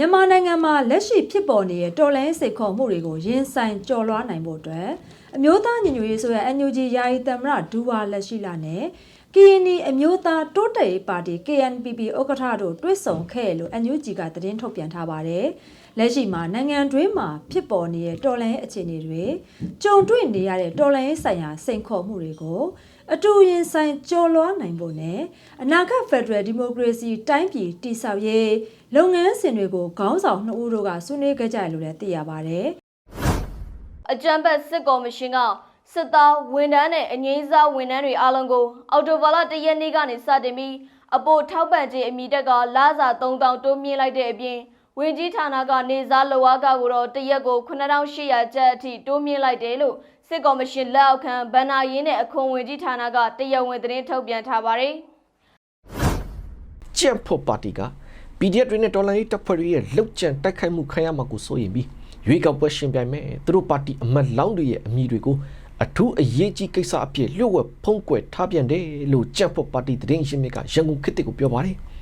မြန်မာနိုင်ငံမှာလက်ရှိဖြစ်ပေါ်နေတဲ့တော်လှန်ရေးစိတ်ခေါ်မှုတွေကိုရင်ဆိုင်ကျော်လွှားနိုင်ဖို့အတွက်အမျိုးသားညီညွတ်ရေးဆိုရ NUG ယာယီသမ္မတဒူဝါလက်ရှိလာနဲ့ KNI အမျိုးသားတိုးတက်ရေးပါတီ KNPP ဥက္ကဋ္ဌတို့တွဲဆောင်ခဲ့လို့ NUG ကသတင်းထုတ်ပြန်ထားပါတယ်။လက်ရှိမှာနိုင်ငံတွင်းမှာဖြစ်ပေါ်နေတဲ့တော်လှန်ရေးအခြေအနေတွေကြုံတွေ့နေရတဲ့တော်လှန်ရေးဆိုင်ရာစိန်ခေါ်မှုတွေကိုအတူရင်ဆိုင်ကျော်လွှားနိုင်ဖို့နဲ့အနာဂတ်ဖက်ဒရယ်ဒီမိုကရေစီတိုင်းပြည်တည်ဆောက်ရေးလုပ်ငန်းစဉ်တွေကိုခေါင်းဆောင်နှစ်ဦးတို့ကဆွေးနွေးကြကြတယ်လို့လည်းသိရပါတယ်။အကြံဖက်စစ်ကော်မရှင်ကစစ်သားဝန်ထမ်းနဲ့အငိမ့်စားဝန်ထမ်းတွေအားလုံးကိုအော်တိုဘာလ၁ရက်နေ့ကနေစတင်ပြီးအပို့ထောက်ပံ့ခြင်းအမိတက်ကလစာ3000တိုးမြင့်လိုက်တဲ့အပြင်ဝင်ကြီးဌာနကနေစားလောအားကကိုတော့တရက်ကို9800ကျပ်အထိတိုးမြင့်လိုက်တယ်လို့စစ်ကော်မရှင်လက်အောက်ခံဗန်နာရင်းနဲ့အခွန်ဝင်ကြီးဌာနကတရားဝင်သတင်းထုတ်ပြန်ထားပါတယ်ကြက်ဖို့ပါတီက PDF တွေနဲ့ဒေါ်လာရေးတပ်ဖွဲ့တွေရဲ့လှုပ်ကြံတိုက်ခိုက်မှုခံရမှာကိုစိုးရိမ်ပြီးရွေးကောက်ပွဲရှင်ပြိုင်မဲ့သူတို့ပါတီအမတ်လောင်းတွေရဲ့အမိတွေကိုအထူးအရေးကြီးကိစ္စအဖြစ်လျှို့ဝှက်ဖုံးကွယ်ထားပြန်တယ်လို့ကြက်ဖို့ပါတီသတင်းရှင်မြစ်ကရန်ကုန်ခေတ်တစ်ကိုပြောပါတယ်။